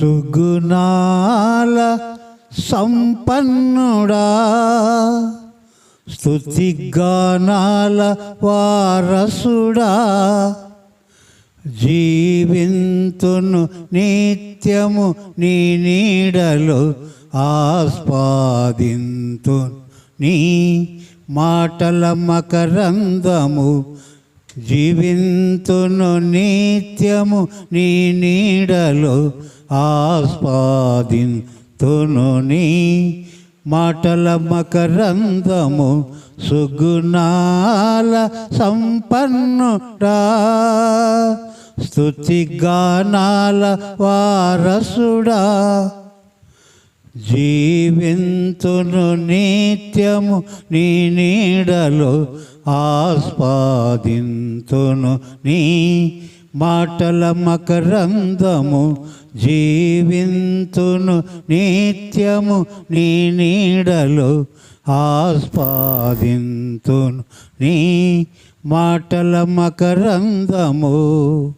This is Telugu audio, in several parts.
సుగుణాల సంపన్నుడా. స్థుతిగానాల వారసుడా. జీవింతును నిత్యము నీ నీడలు ఆస్వాదింతు నీ మాటల మకరందము. జీవింతును నిత్యము నీ నీడలు ఆస్వాదింతును నీ మాటల మకరందము సుగుణాల సంపన్నుడా. స్థుతిగానాల వారసుడా. జీవింతును నిత్యము నీ నీడలో ఆస్వాదింతును నీ మాటల మకరందము జీవింతును నిత్యము నీ నీడలో ఆస్వాదింతును నీ మాటల మకరందము.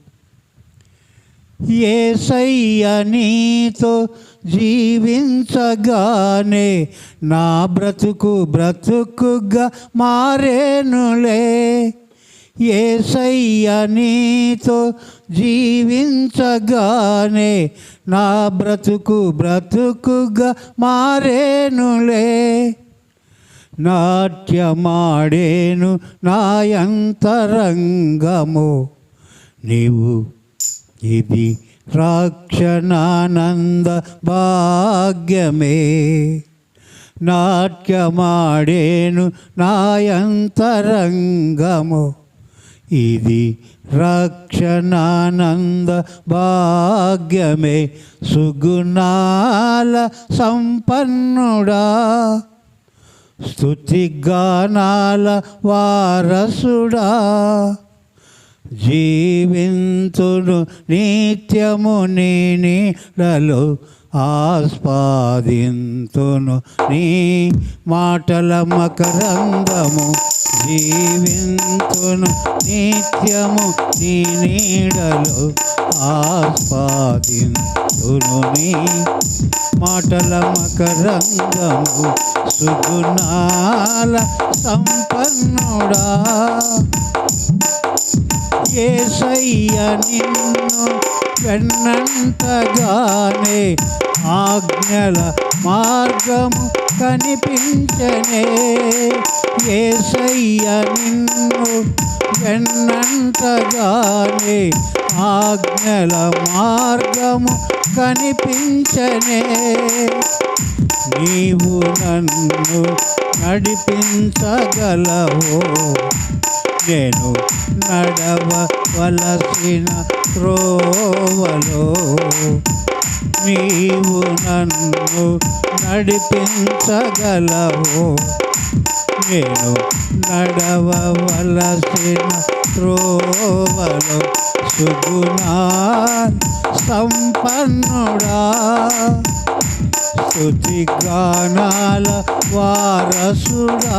ఏసయ్య నీతో జీవించగానే నా బ్రతుకు బ్రతుకుగా మారేనులే. ఏసయ్య నీతో జీవించగానే నా బ్రతుకు బ్రతుకుగా మారేనులే. నాట్యమాడేను నాయంతరంగము నీవు ఇది రాక్షణానంద భాగ్యమే. నాట్యమాడేను నాయంతరంగము ఇది రక్షణానంద భాగ్యమే సుగుణాల సంపన్నుడా. స్తుతిగానాల వారసుడా. జీవింతును నిత్యము నీ నీడలో ఆస్వాదింతును నీ మాటల మకరందము. జీవింతును నిత్యము నీ నీడలు ఆస్వాదింతును నీ మాటల మకరందము. సుగుణాల సంపన్నుడా. ఏసయ్య నిన్ను వెన్నంతగానే ఆజ్ఞల మార్గము కనిపించనే. ఏసయ్య నిన్ను వెన్నంతగానే ఆజ్ఞల మార్గము కనిపించనే. నీవు నన్ను నడిపించగలవో నేను నడవలసిన త్రోవలో నీవు నన్ను నడిపించగలవు. నేను నడవలసిన త్రోవలో సుగుణా సంపన్నుడా. స్తుతి గానాల వారసుడా.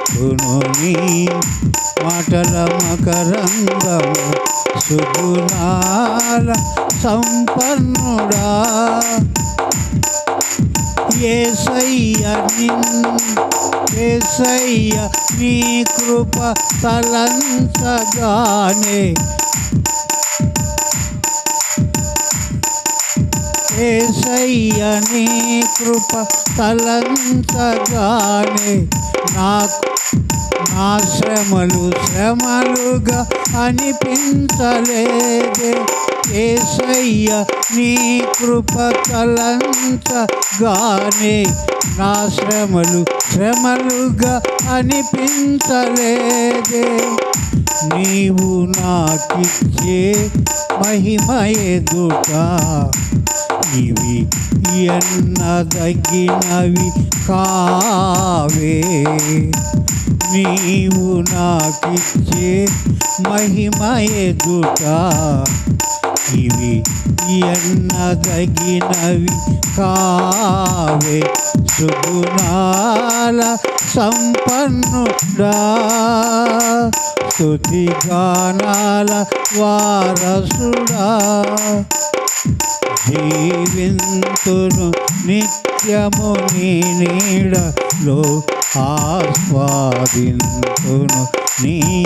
నీ మాటల మకరందము సుగుణాల సంపన్నుడా. ఏసయ్య నిన్ను ఏసయ్య నీ కృప తలంచగానే. ఏసయ్య నీ కృప తలంచగానే. నాకు ఆశ్రమలు శ్రమలు శ్రమలుగా అనిపించలేదే. ఏసయ్య నీ కృప తలంచగానే నా శ్రమలు శ్రమలుగా అనిపించలేదే. నీవు నాకిచ్చే మహిమ ఎదుట ఇవి ఎన్నదగినవి కావే. నీవు నాకిచ్చే మహిమ ఎదుట ఇవి ఎన్నదగినవి కావే. సుగుణాల సంపన్నుడా. స్తుతి వారసుడా. జీవింతును నిత్యము నీడలో ఆస్వాదింతును నీ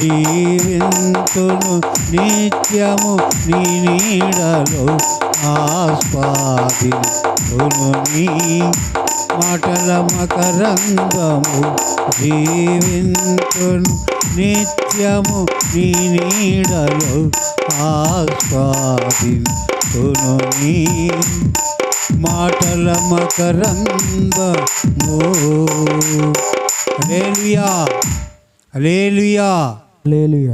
జీవింతును నిత్యము నీ నీడలో ఆస్వాదింతును నీ మాటల మకరంగము జీవింతును నిత్యము నీ నీడలో ఆస్వాదింతును నీ మాటల మకరంగము. హల్లెలూయా! Hallelujah. Hallelujah.